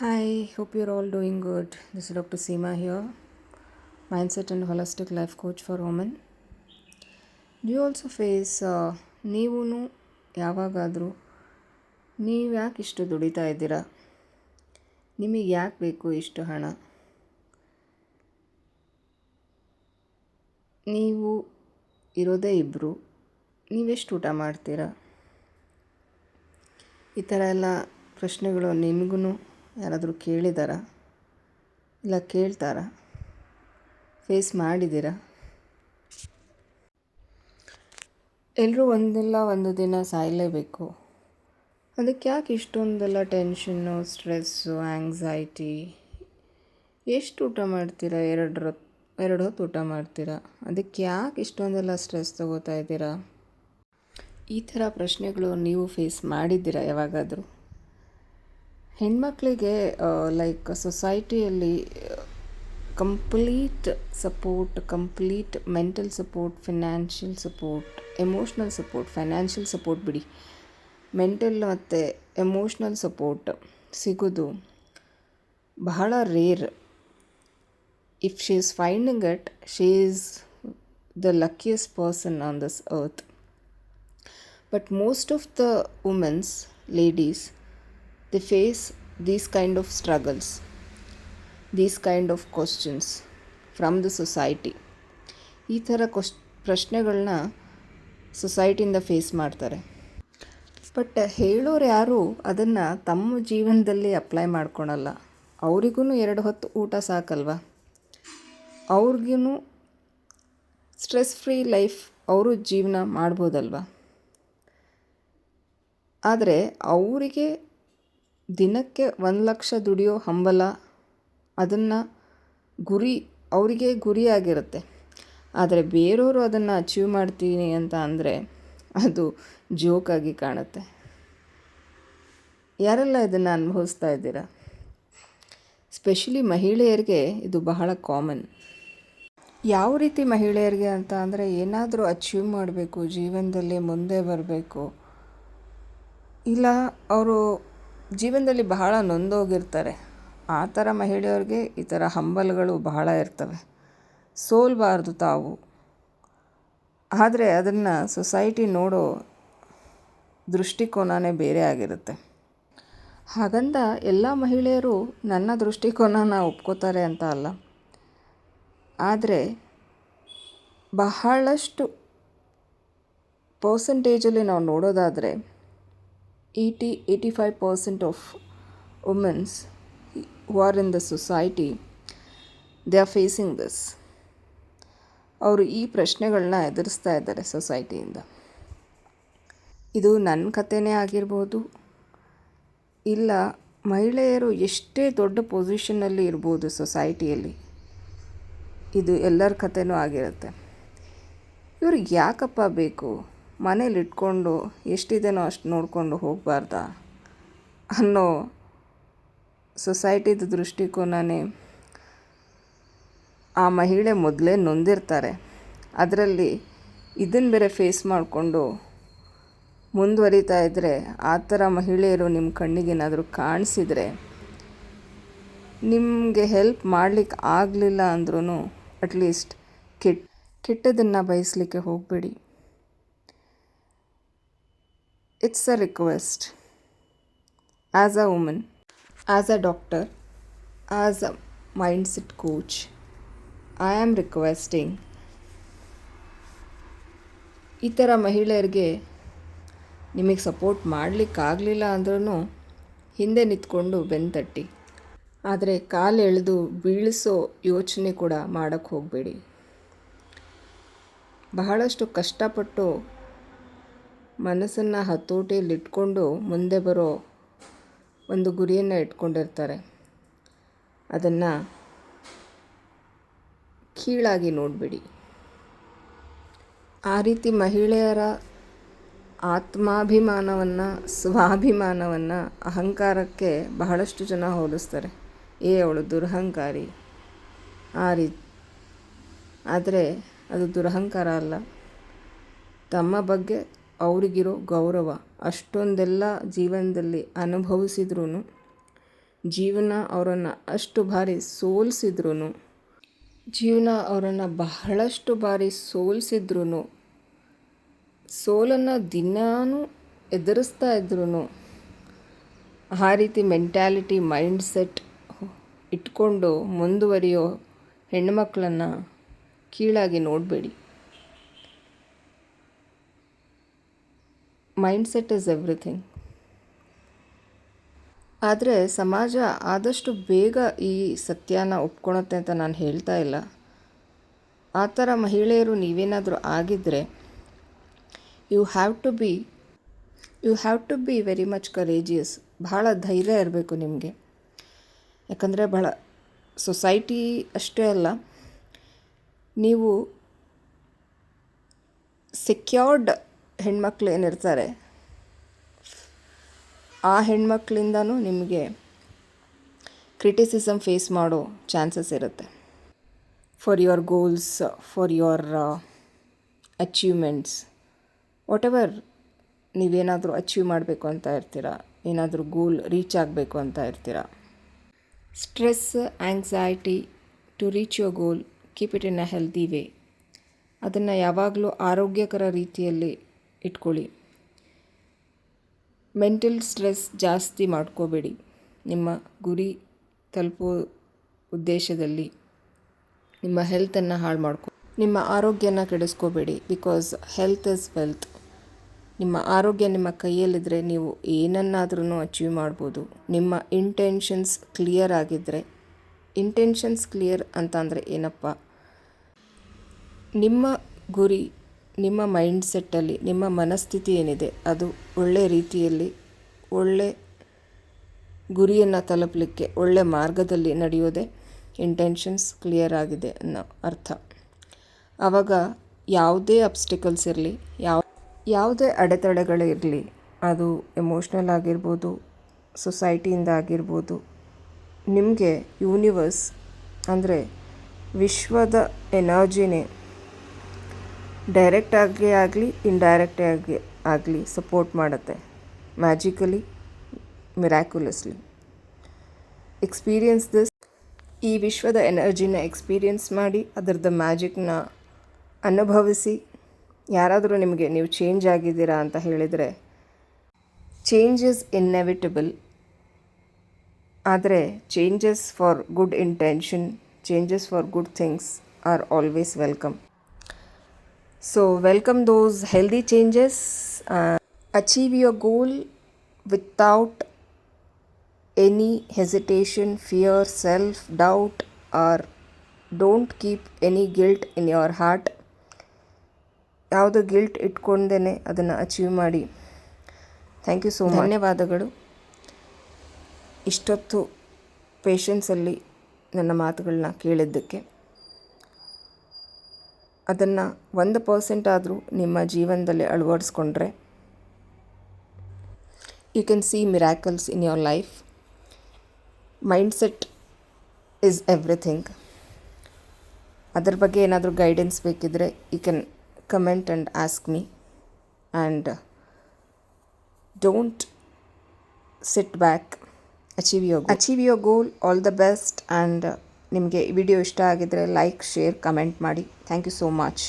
Hi, hope you're all doing good. This is Dr. Seema here, mindset and holistic life coach for women. Do you also face ನೀವು ಯಾವಾಗಾದರೂ ನೀವು ಯಾಕೆ ಇಷ್ಟು ದುಡಿತಾ ಇದ್ದೀರಾ ನಿಮಗೆ ಯಾಕೆ ಬೇಕು ಇಷ್ಟು ಹಣ ನೀವು ಇರೋದೇ ಇಬ್ಬರು ನೀವೆಷ್ಟು ಊಟ ಮಾಡ್ತೀರಾ ಈ ಥರ ಎಲ್ಲ ಪ್ರಶ್ನೆಗಳು ನಿಮಗೂ ಯಾರಾದರೂ ಕೇಳಿದಾರಾ? ಇಲ್ಲ ಕೇಳ್ತಾರಾ? ಫೇಸ್ ಮಾಡಿದ್ದೀರಾ? ಎಲ್ಲರೂ ಒಂದಿಲ್ಲ ಒಂದು ದಿನ ಸಾಯಲೇಬೇಕು. ಅದಕ್ಕೆ ಯಾಕೆ ಇಷ್ಟೊಂದೆಲ್ಲ ಟೆನ್ಷನ್ನು, ಸ್ಟ್ರೆಸ್ಸು ಆ್ಯಂಗ್ಸೈಟಿ ಎಷ್ಟು ಊಟ ಮಾಡ್ತೀರಾ? ಎರಡು ಎರಡು ಹೊತ್ತು ಊಟ ಮಾಡ್ತೀರಾ? ಅದಕ್ಕೆ ಯಾಕೆ ಇಷ್ಟೊಂದೆಲ್ಲ ಸ್ಟ್ರೆಸ್ ತಗೋತಾ ಇದ್ದೀರಾ? ಈ ಥರ ಪ್ರಶ್ನೆಗಳು ನೀವು ಫೇಸ್ ಮಾಡಿದ್ದೀರಾ ಯಾವಾಗಾದರೂ? ಹೆಣ್ಮಕ್ಳಿಗೆ like ಸೊಸೈಟಿಯಲ್ಲಿ complete support complete mental support financial support emotional support financial support ಬಿಡಿ. ಮೆಂಟಲ್ ಮತ್ತು ಎಮೋಷ್ನಲ್ ಸಪೋರ್ಟ್ ಸಿಗೋದು ಬಹಳ rare if she is finding it she is the luckiest person on this earth but most of the womens ladies they face these kind of struggles, these kind of questions from the society ಈ ಥರ ಕ್ವಶ್ ಪ್ರಶ್ನೆಗಳನ್ನ ಸೊಸೈಟಿಯಿಂದ face ಮಾಡ್ತಾರೆ. But ಹೇಳೋರು ಯಾರು ಅದನ್ನು ತಮ್ಮ ಜೀವನದಲ್ಲಿ apply ಮಾಡ್ಕೊಳಲ್ಲ. ಅವರಿಗೂ ಎರಡು ಹೊತ್ತು ಊಟ ಸಾಕಲ್ವ? ಅವ್ರಿಗೂ ಸ್ಟ್ರೆಸ್ ಫ್ರೀ ಲೈಫ್ ಅವರು ಜೀವನ ಮಾಡ್ಬೋದಲ್ವ? ಆದರೆ ಅವರಿಗೆ ದಿನಕ್ಕೆ ಒಂದು ಲಕ್ಷ ದುಡಿಯೋ ಹಂಬಲ ಅದನ್ನು ಗುರಿ, ಅವರಿಗೆ ಗುರಿಯಾಗಿರುತ್ತೆ. ಆದರೆ ಬೇರೆಯವರು ಅದನ್ನು ಅಚೀವ್ ಮಾಡ್ತೀನಿ ಅಂತ ಅಂದರೆ ಅದು ಜೋಕಾಗಿ ಕಾಣುತ್ತೆ. ಯಾರೆಲ್ಲ ಇದನ್ನು ಅನುಭವಿಸ್ತಾ ಇದ್ದೀರಾ? ಸ್ಪೆಷಲಿ ಮಹಿಳೆಯರಿಗೆ ಇದು ಬಹಳ ಕಾಮನ್ ಯಾವ ರೀತಿ ಮಹಿಳೆಯರಿಗೆ ಅಂತ ಅಂದರೆ ಏನಾದರೂ ಅಚೀವ್ ಮಾಡಬೇಕು, ಜೀವನದಲ್ಲಿ ಮುಂದೆ ಬರಬೇಕು. ಇಲ್ಲ, ಅವರು ಜೀವನದಲ್ಲಿ ಬಹಳ ನೊಂದೋಗಿರ್ತಾರೆ. ಆ ಥರ ಮಹಿಳೆಯರಿಗೆ ಈ ಥರ ಹಂಬಲಗಳು ಬಹಳ ಇರ್ತವೆ. ಸೋಲ್ಬಾರ್ದು ತಾವು. ಆದರೆ ಅದನ್ನು ಸೊಸೈಟಿ ನೋಡೋ ದೃಷ್ಟಿಕೋನವೇ ಬೇರೆ ಆಗಿರುತ್ತೆ. ಹಾಗಂತ ಎಲ್ಲ ಮಹಿಳೆಯರು ನನ್ನ ದೃಷ್ಟಿಕೋನನ ಒಪ್ಕೋತಾರೆ ಅಂತ ಅಲ್ಲ. ಆದರೆ ಬಹಳಷ್ಟು ಪರ್ಸಂಟೇಜಲ್ಲಿ ನಾವು ನೋಡೋದಾದರೆ eighty eighty five percent of womens are in the society they are facing this ಅವರು ಈ ಪ್ರಶ್ನೆಗಳನ್ನ ಎದುರಿಸ್ತಾ ಇದ್ದಾರೆ ಸೊಸೈಟಿಯಿಂದ ಇದು. ನನ್ನ ಕಥೆನೇ ಆಗಿರ್ಬೋದು, ಇಲ್ಲ ಮಹಿಳೆಯರು ಎಷ್ಟೇ ದೊಡ್ಡ ಪೊಸಿಷನಲ್ಲಿ ಇರ್ಬೋದು ಸೊಸೈಟಿಯಲ್ಲಿ ಇದು ಎಲ್ಲರ ಕಥೆನೂ ಆಗಿರುತ್ತೆ. ಇವ್ರಿಗೆ ಯಾಕಪ್ಪ ಬೇಕು? ಮನೇಲಿ ಇಟ್ಕೊಂಡು ಎಷ್ಟಿದೆಯೋ ಅಷ್ಟು ನೋಡಿಕೊಂಡು ಹೋಗಬಾರ್ದಾ ಅನ್ನೋ ಸೊಸೈಟಿದ ದೃಷ್ಟಿಕೋನನೇ ಆ ಮಹಿಳೆ ಮೊದಲೇ ನೊಂದಿರ್ತಾರೆ. ಅದರಲ್ಲಿ ಇದನ್ನು ಬೇರೆ ಫೇಸ್ ಮಾಡಿಕೊಂಡು ಮುಂದುವರಿತಾ ಇದ್ದರೆ ಆ ಥರ ಮಹಿಳೆಯರು ನಿಮ್ಮ ಕಣ್ಣಿಗೇನಾದರೂ ಕಾಣಿಸಿದರೆ ನಿಮಗೆ ಹೆಲ್ಪ್ ಮಾಡಲಿಕ್ಕೆ ಆಗಲಿಲ್ಲ ಅಂದ್ರೂ ಅಟ್ಲೀಸ್ಟ್ ಕೆಟ್ಟ ಕೆಟ್ಟದನ್ನು ಬಯಸಲಿಕ್ಕೆ ಹೋಗಬೇಡಿ. It's a request. As a woman, as a doctor, as a mindset coach, I am requesting ಈ ಥರ ಮಹಿಳೆಯರಿಗೆ ನಿಮಗೆ ಸಪೋರ್ಟ್ ಮಾಡಲಿಕ್ಕಾಗಲಿಲ್ಲ ಅಂದ್ರೂ ಹಿಂದೆ ನಿಂತ್ಕೊಂಡು ಬೆನ್ತಟ್ಟಿ ಆದರೆ ಕಾಲು ಎಳೆದು ಬೀಳಿಸೋ ಯೋಚನೆ ಕೂಡ ಮಾಡೋಕ್ಕೆ ಹೋಗಬೇಡಿ ಬಹಳಷ್ಟು ಕಷ್ಟಪಟ್ಟು ಮನಸ್ಸನ್ನು ಹತೋಟಿಯಲ್ಲಿಟ್ಕೊಂಡು ಮುಂದೆ ಬರೋ ಒಂದು ಗುರಿಯನ್ನು ಇಟ್ಕೊಂಡಿರ್ತಾರೆ. ಅದನ್ನು ಕೀಳಾಗಿ ನೋಡಬೇಡಿ. ಆ ರೀತಿ ಮಹಿಳೆಯರ ಆತ್ಮಾಭಿಮಾನವನ್ನು, ಸ್ವಾಭಿಮಾನವನ್ನು ಅಹಂಕಾರಕ್ಕೆ ಬಹಳಷ್ಟು ಜನ ಹೋಲಿಸ್ತಾರೆ. ಏ, ಅವಳು ದುರಹಂಕಾರಿ. ಆ ರೀತಿ ಆದರೆ ಅದು ದುರಹಂಕಾರ ಅಲ್ಲ. ತಮ್ಮ ಬಗ್ಗೆ ಅವರಿಗಿರೋ ಗೌರವ ಅಷ್ಟೊಂದೆಲ್ಲ ಜೀವನದಲ್ಲಿ ಅನುಭವಿಸಿದ್ರೂ ಜೀವನ ಅವರನ್ನು ಅಷ್ಟು ಬಾರಿ ಸೋಲಿಸಿದ್ರು ಜೀವನ ಅವರನ್ನು ಬಹಳಷ್ಟು ಬಾರಿ ಸೋಲಿಸಿದ್ರು ಸೋಲನ್ನು ದಿನಾನೂ ಎದುರಿಸ್ತಾ ಇದ್ರೂ ಆ ರೀತಿ ಮೆಂಟ್ಯಾಲಿಟಿ ಮೈಂಡ್ಸೆಟ್ ಇಟ್ಕೊಂಡು ಮುಂದುವರಿಯೋ ಹೆಣ್ಮಕ್ಳನ್ನು ಕೀಳಾಗಿ ನೋಡಬೇಡಿ. ಮೈಂಡ್ಸೆಟ್ ಇಸ್ ಎವ್ರಿಥಿಂಗ್ ಆದರೆ ಸಮಾಜ ಆದಷ್ಟು ಬೇಗ ಈ ಸತ್ಯನ ಒಪ್ಕೊಳತ್ತೆ ಅಂತ ನಾನು ಹೇಳ್ತಾ ಇಲ್ಲ. ಆ ಥರ ಮಹಿಳೆಯರು ನೀವೇನಾದರೂ ಆಗಿದ್ದರೆ you have to be you have to be very much courageous ಭಾಳ ಧೈರ್ಯ ಇರಬೇಕು ನಿಮಗೆ. ಯಾಕಂದರೆ ಭಾಳ ಸೊಸೈಟಿ ಅಷ್ಟೇ ಅಲ್ಲ, ನೀವು ಸೆಕ್ಯೂರ್ಡ್ ಹೆಣ್ಮಕ್ಳು ಏನಿರ್ತಾರೆ, ಆ ಹೆಣ್ಮಕ್ಳಿಂದನೂ ನಿಮಗೆ ಕ್ರಿಟಿಸಿಸಮ್ ಫೇಸ್ ಮಾಡೋ ಚಾನ್ಸಸ್ ಇರುತ್ತೆ. For your goals for your achievements whatever ನೀವೇನಾದರೂ ಅಚೀವ್ ಮಾಡಬೇಕು ಅಂತ ಇರ್ತೀರ, ಏನಾದರೂ ಗೋಲ್ ರೀಚ್ ಆಗಬೇಕು ಅಂತ ಇರ್ತೀರ stress anxiety to reach your goal keep it in a healthy way ಅದನ್ನು ಯಾವಾಗಲೂ ಆರೋಗ್ಯಕರ ರೀತಿಯಲ್ಲಿ ಇಟ್ಕೊಳ್ಳಿ. ಮೆಂಟಲ್ ಸ್ಟ್ರೆಸ್ ಜಾಸ್ತಿ ಮಾಡ್ಕೋಬೇಡಿ. ನಿಮ್ಮ ಗುರಿ ತಲುಪೋ ಉದ್ದೇಶದಲ್ಲಿ ನಿಮ್ಮ ಹೆಲ್ತನ್ನು ಹಾಳು ಮಾಡ್ಕೊ, ನಿಮ್ಮ ಆರೋಗ್ಯನ ಕೆಡಿಸ್ಕೋಬೇಡಿ. Because health is wealth. ನಿಮ್ಮ ಆರೋಗ್ಯ ನಿಮ್ಮ ಕೈಯಲ್ಲಿದ್ದರೆ ನೀವು ಏನನ್ನಾದ್ರೂ ಅಚೀವ್ ಮಾಡ್ಬೋದು. ನಿಮ್ಮ ಇಂಟೆನ್ಷನ್ಸ್ ಕ್ಲಿಯರ್ ಆಗಿದ್ದರೆ ಇಂಟೆನ್ಷನ್ಸ್ ಕ್ಲಿಯರ್ ಅಂತ ಅಂದರೆ ಏನಪ್ಪ? ನಿಮ್ಮ ಗುರಿ ನಿಮ್ಮ ಮೈಂಡ್ಸೆಟ್ಟಲ್ಲಿ, ನಿಮ್ಮ ಮನಸ್ಥಿತಿ ಏನಿದೆ, ಅದು ಒಳ್ಳೆ ರೀತಿಯಲ್ಲಿ, ಒಳ್ಳೆ ಗುರಿಯನ್ನು ತಲುಪಲಿಕ್ಕೆ, ಒಳ್ಳೆ ಮಾರ್ಗದಲ್ಲಿ ನಡೆಯೋದೇ ಇಂಟೆನ್ಷನ್ಸ್ ಕ್ಲಿಯರ್ ಆಗಿದೆ ಅನ್ನೋ ಅರ್ಥ. ಆವಾಗ ಯಾವುದೇ ಅಬ್ಸ್ಟಿಕಲ್ಸ್ ಇರಲಿ, ಯಾವ, ಯಾವುದೇ ಅಡೆತಡೆಗಳಿರಲಿ ಅದು ಎಮೋಷ್ನಲ್ ಆಗಿರ್ಬೋದು ಸೊಸೈಟಿಯಿಂದ ಆಗಿರ್ಬೋದು, ನಿಮಗೆ ಯೂನಿವರ್ಸ್ ಅಂದರೆ ವಿಶ್ವದ ಎನರ್ಜಿನೇ ಡೈರೆಕ್ಟಾಗಿ ಆಗಲಿ ಇಂಡೈರೆಕ್ಟಾಗಿ ಆಗಲಿ ಸಪೋರ್ಟ್ ಮಾಡುತ್ತೆ. ಮ್ಯಾಜಿಕಲಿ ಮಿರಾಕ್ಯುಲಸ್ಲಿ ಎಕ್ಸ್ಪೀರಿಯನ್ಸ್ ದಿಸ್ ಈ ವಿಶ್ವದ ಎನರ್ಜಿನ ಎಕ್ಸ್ಪೀರಿಯನ್ಸ್ ಮಾಡಿ, ಅದರದ್ದು ಮ್ಯಾಜಿಕ್ನ ಅನುಭವಿಸಿ, ಯಾರಾದರೂ ನಿಮಗೆ ನೀವು ಚೇಂಜ್ ಆಗಿದ್ದೀರಾ ಅಂತ ಹೇಳಿದರೆ ಚೇಂಜಸ್ ಇನ್ನೆವಿಟಬಲ್ ಆದರೆ changes for good intention changes for good things are always welcome So, welcome those healthy changes. Uh, achieve your goal without any hesitation, fear, self doubt, or don't keep any guilt in your heart. ಯಾವುದು guilt ಇಟ್ಕೊಂಡೇ ಅದನ್ನು achieve ಮಾಡಿ thank you so much ಧನ್ಯವಾದಗಳು ಇಷ್ಟೊತ್ತು ಪೇಷನ್ಸಲ್ಲಿ ನನ್ನ ಮಾತುಗಳನ್ನ ಕೇಳಿದ್ದಕ್ಕೆ ಅದನ್ನು ಒಂದು ಪರ್ಸೆಂಟ್ ಆದರೂ ನಿಮ್ಮ ಜೀವನದಲ್ಲಿ ಅಳವಡಿಸ್ಕೊಂಡ್ರೆ you can see miracles in your life mindset is everything ಅದ್ರ ಬಗ್ಗೆ ಏನಾದರೂ ಗೈಡೆನ್ಸ್ ಬೇಕಿದ್ದರೆ you can comment and ask me and don't sit back achieve your achieve your goal all the best and ನಿಮಗೆ video ಇಷ್ಟ ಆಗಿದ್ದರೆ like share comment ಮಾಡಿ. Thank you so much.